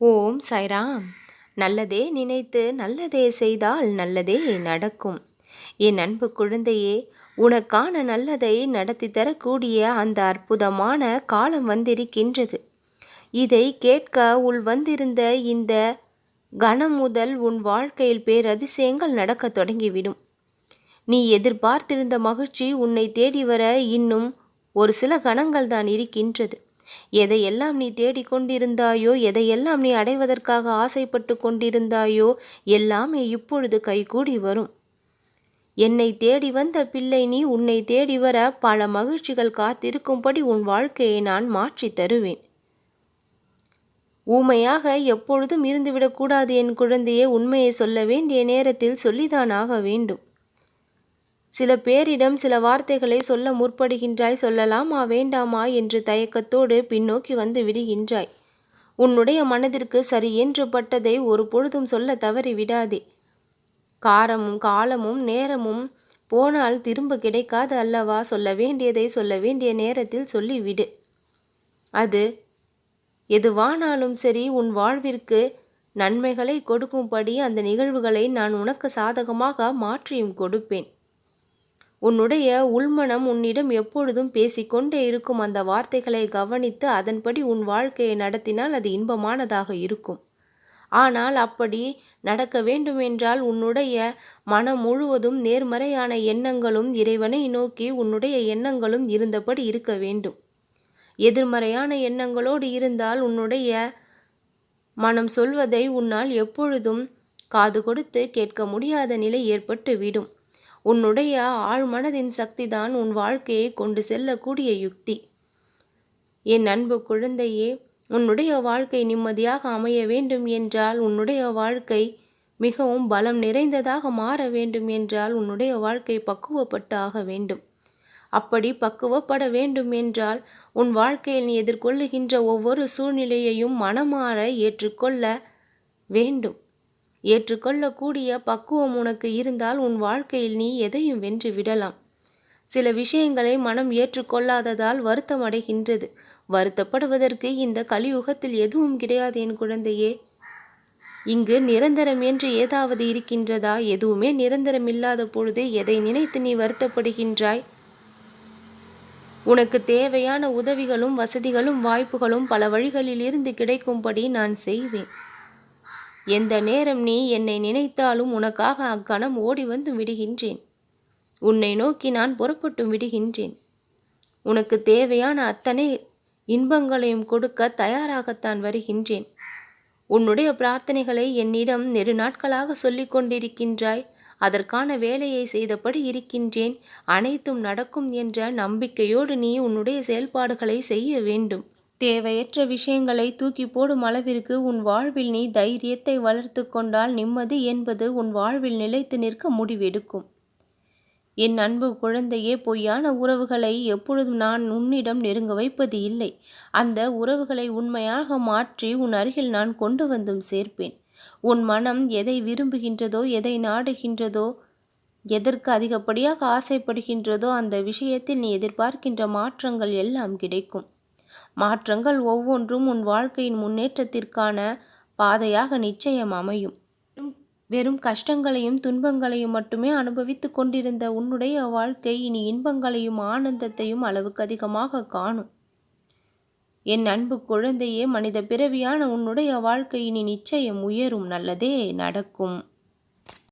ஓம் சாய்ராம். நல்லதே நினைத்து நல்லதே செய்தால் நல்லதே நடக்கும். என் அன்பு குழந்தையே உனக்கான நல்லதை நடத்தி தரக்கூடிய அந்த அற்புதமான காலம் வந்திருக்கின்றது. இதை கேட்க உள் வந்திருந்த இந்த கணம் முதல் உன் வாழ்க்கையில் பேரதிசயங்கள் நடக்க தொடங்கிவிடும். நீ எதிர்பார்த்திருந்த மகிழ்ச்சி உன்னை தேடி வர இன்னும் ஒரு சில கணங்கள் தான் இருக்கின்றது. எதையெல்லாம் நீ தேடிக்கொண்டிருந்தாயோ எதையெல்லாம் நீ அடைவதற்காக ஆசைப்பட்டு கொண்டிருந்தாயோ எல்லாமே இப்பொழுது கைகூடி வரும். என்னை தேடி வந்த பிள்ளை நீ உன்னை தேடி வர பல மகிழ்ச்சிகள் காத்திருக்கும்படி உன் வாழ்க்கையை நான் மாற்றி தருவேன். ஊமையாக எப்பொழுதும் இருந்துவிடக்கூடாது என் குழந்தையே உண்மையை சொல்ல வேண்டிய நேரத்தில் சொல்லிதான் ஆக வேண்டும். சில பேரிடம் சில வார்த்தைகளை சொல்ல முற்படுகின்றாய் சொல்லலாமா வேண்டாமா என்று தயக்கத்தோடு பின்னோக்கி வந்து விடுகின்றாய். உன்னுடைய மனதிற்கு சரி என்று பட்டதை ஒரு பொழுதும் சொல்ல தவறி விடாதே. காரமும் காலமும் நேரமும் போனால் திரும்ப கிடைக்காது அல்லவா? சொல்ல வேண்டியதை சொல்ல வேண்டிய நேரத்தில் சொல்லிவிடு. அது எதுவானாலும் சரி உன் வாழ்விற்கு நன்மைகளை கொடுக்கும்படி அந்த நிகழ்வுகளை நான் உனக்கு சாதகமாக மாற்றியும் கொடுப்பேன். உன்னுடைய உள்மனம் உன்னிடம் எப்பொழுதும் பேசிக்கொண்டே இருக்கும் அந்த வார்த்தைகளை கவனித்து அதன்படி உன் வாழ்க்கையை நடத்தினால் அது இன்பமானதாக இருக்கும். ஆனால் அப்படி நடக்க வேண்டுமென்றால் உன்னுடைய மனம் முழுவதும் நேர்மறையான எண்ணங்களும் இறைவனை நோக்கி உன்னுடைய எண்ணங்களும் இருந்தபடி இருக்க வேண்டும். எதிர்மறையான எண்ணங்களோடு இருந்தால் உன்னுடைய மனம் சொல்வதை உன்னால் எப்பொழுதும் காது கொடுத்து கேட்க முடியாத நிலை ஏற்பட்டு விடும். உன்னுடைய ஆழ்மனதின் சக்திதான் உன் வாழ்க்கையை கொண்டு செல்லக்கூடிய யுக்தி. என் அன்பு குழந்தையே உன்னுடைய வாழ்க்கை நிம்மதியாக அமைய வேண்டும் என்றால் உன்னுடைய வாழ்க்கை மிகவும் பலம் நிறைந்ததாக மாற வேண்டும் என்றால் உன்னுடைய வாழ்க்கை பக்குவப்பட்டு ஆக வேண்டும். அப்படி பக்குவப்பட வேண்டும் என்றால் உன் வாழ்க்கையில் நீ எதிர்கொள்ளுகின்ற ஒவ்வொரு சூழ்நிலையையும் மனமாற ஏற்றுக்கொள்ள வேண்டும். ஏற்றுக்கொள்ளக்கூடிய பக்குவம் உனக்கு இருந்தால் உன் வாழ்க்கையில் நீ எதையும் வென்று விடலாம். சில விஷயங்களை மனம் ஏற்றுக்கொள்ளாததால் வருத்தம் அடைகின்றது. வருத்தப்படுவதற்கு இந்த கலியுகத்தில் எதுவும் கிடையாது என் குழந்தையே. இங்கு நிரந்தரம் என்று ஏதாவது இருக்கின்றதா? எதுவுமே நிரந்தரம் இல்லாத பொழுது எதை நினைத்து நீ வருத்தப்படுகின்றாய்? உனக்கு தேவையான உதவிகளும் வசதிகளும் வாய்ப்புகளும் பல வழிகளில் இருந்து கிடைக்கும்படி நான் செய்வேன். எந்த நேரம் நீ என்னை நினைத்தாலும் உனக்காக அக்கணம் ஓடி வந்து விடுகின்றேன். உன்னை நோக்கி நான் புறப்பட்டும் விடுகின்றேன். உனக்கு தேவையான அத்தனை இன்பங்களையும் கொடுக்க தயாராகத்தான் வருகின்றேன். உன்னுடைய பிரார்த்தனைகளை என்னிடம் நெடுநாட்களாக சொல்லிக் கொண்டிருக்கின்றாய். அதற்கான வேலையை செய்தபடி இருக்கின்றேன். அனைத்தும் நடக்கும் என்ற நம்பிக்கையோடு நீ உன்னுடைய செயல்பாடுகளை செய்ய வேண்டும். தேவையற்ற விஷயங்களை தூக்கி போடும் அளவிற்கு உன் வாழ்வில் நீ தைரியத்தை வளர்த்து கொண்டால் நிம்மதி என்பது உன் வாழ்வில் நிலைத்து நிற்க முடிவெடுக்கும். என் அன்பு குழந்தையே பொய்யான உறவுகளை எப்பொழுதும் நான் உன்னிடம் நெருங்க வைப்பது இல்லை. அந்த உறவுகளை உண்மையாக மாற்றி உன் அருகில் நான் கொண்டு வந்தும் சேர்ப்பேன். உன் மனம் எதை விரும்புகின்றதோ எதை நாடுகின்றதோ எதற்கு அதிகப்படியாக ஆசைப்படுகின்றதோ அந்த விஷயத்தில் நீ எதிர்பார்க்கின்ற மாற்றங்கள் எல்லாம் கிடைக்கும். மாற்றங்கள் ஒவ்வொன்றும் உன் வாழ்க்கையின் முன்னேற்றத்திற்கான பாதையாக நிச்சயம் அமையும். வெறும் கஷ்டங்களையும் துன்பங்களையும் மட்டுமே அனுபவித்து கொண்டிருந்த உன்னுடைய வாழ்க்கை இனி இன்பங்களையும் ஆனந்தத்தையும் அளவுக்கு அதிகமாக காணும். என் அன்பு குழந்தையே மனித பிறவியான உன்னுடைய வாழ்க்கை இனி நிச்சயம் உயரும் நல்லதே நடக்கும்.